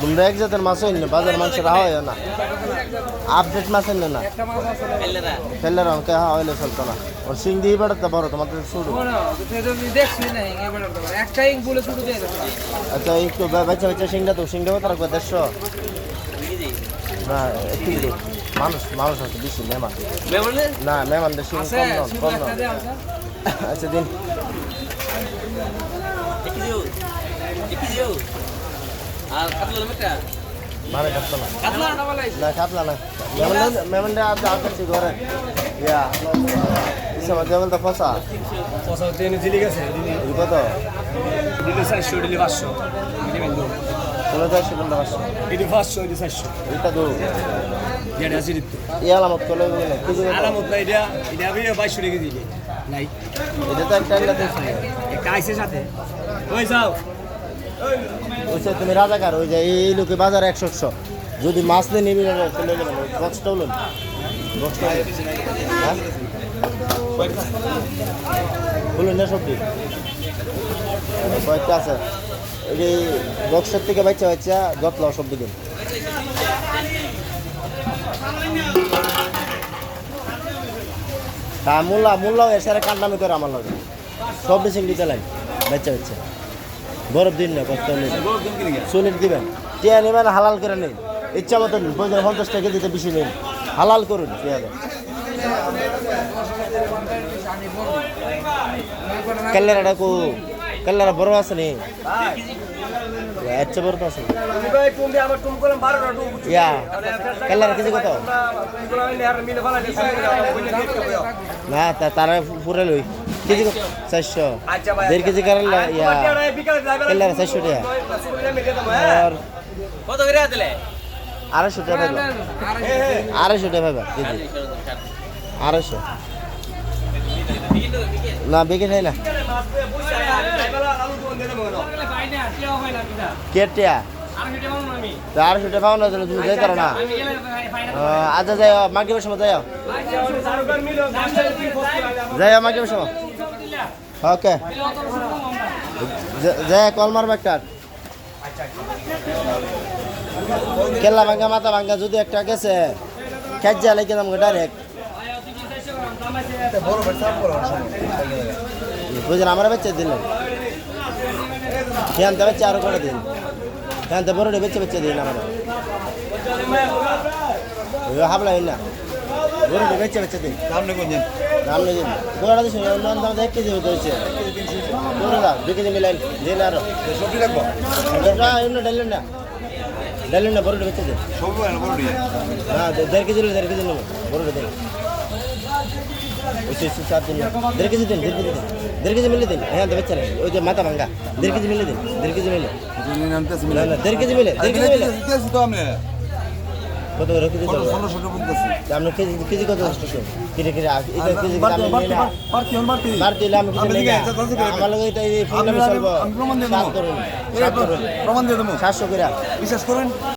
তোমরা এক জাতের মাছ হইল না বাজার মাংস রাহা হয় না। আপডেট মাছ হইল না। ফেললে রঙকে হা হইলে চলতো না। ওর সিং দিয়ে বেড়াতে বড় তোমার তো শুরু। আচ্ছা একটু বা- বাচ্চা বাচ্চা সিংটা তো সিংটা কত রাখবে? দেড়শো? না একটু মানুষ মানুষ আছে বেশি মেহমান। না মেহমানদের সিং কম কম আচ্ছা দিন। না কাতলা না। বলাই না মেহমানদের আজ আসছি ঘরে। ইয়া। ইসে মধ্যে বলতে ফসা পয়সা দিনে দিলি গেছে। কত? দিলি চারশো দিলি পাঁচশো। চলে যায় সেখান পাঁচশো। এটি পাঁচশো এটি চারশো। এটা দু। যেটা আছে দিত এই আলামত করলে আলামত না এটা এটা আমি বাইশশো রেখে দিলি নাই। এটা তো একটা একটা আইসে সাথে। ওই যাও। ওই যে তুমি রাজাকার, ওই যে এই লোকে বাজার একশো একশো। যদি মাছ নিয়ে নিবি বক্সটা হ্যাঁ? বলুন না সবজি কয়েকটা আছে। এই যে বক্সের থেকে বাচ্চা বাচ্চা যত্ন সব দিকে হ্যাঁ মোল্লা, মোল্লাও এসে কান্ডামি করে আমার লাগে। সব বেশি দিতে লাগে বাচ্চা বাচ্চা বরফ দিন না কষ্ট হলে সুনিট দিবেন। টিয়া নেবেন, হালাল করে নিন। ইচ্ছা মতন পঞ্চাশ টাকা দিতে বেশি নিন হালাল করুন টিয়াটা কাল্লারাটা কো কাল্লারা বড় আছে নি? আচ্ছা ইয়া, কাল্লারা কেজি কত? না তারা পুরে লই। কেজি চারশো আচ্ছা দেড় কেজি কারণ ইয়া কাল্লারা চারশো টাকা আর কত করে দিলে আড়াইশো টাকা পাইবা আড়াইশো টাকা পাইবা কেজি আড়াইশো না বেগে খাই না কেটিয়া তা আড়াইশো টাকা পাও না তুমি যাই না আচ্ছা যাই মাকে বসে যাই যাই মাকে বসে ওকে। যাই কল মারবে একটা। কেল্লা ভাঙ্গা, মাথা ভাঙ্গা যদি একটা গেছে খেত যা লেগে যাব ডাইরেক্ট বুঝলেন, আমার বেচে দিলেন। খেয়ানতে বেচে আরও করে দিন। খেয়ানতে বড়টা বেচে বেচে দিন আমার। হাবলা না। বড়টা বেচে বেচে দিন দাম নেই এক কেজি হতে দাম দু কেজি মিলাইন দিন আরও সবজি লাগবো না ডাইলেন না বড়টা বেচে দিন সবজি হ্যাঁ দেড় কেজি দেড় কেজি নেব বড়টা দেন চার দিন দেড় কেজি দিন দেড় কেজি দিন দেড় কেজি মিলে দিন হ্যাঁ দেবে চালেন ওই যে মাথা ভাঙ্গা দেড় কেজি মিলে দিন দেড় কেজি মিলে না না দেড় কেজি মিলে দেড় কেজি মিলে কত করে? কেজি চলবে ষোলোশো বলতেছি। আপনি কেজি কেজি কত কিরে? আ- এটা কেজি বাড়তি হলে আমি কিছু নেই একটা দশ করে আমার লোক এটা এই সাত করুন। প্রমাণ দিয়ে দেবো। সাতশো করে। বিশ্বাস করেন?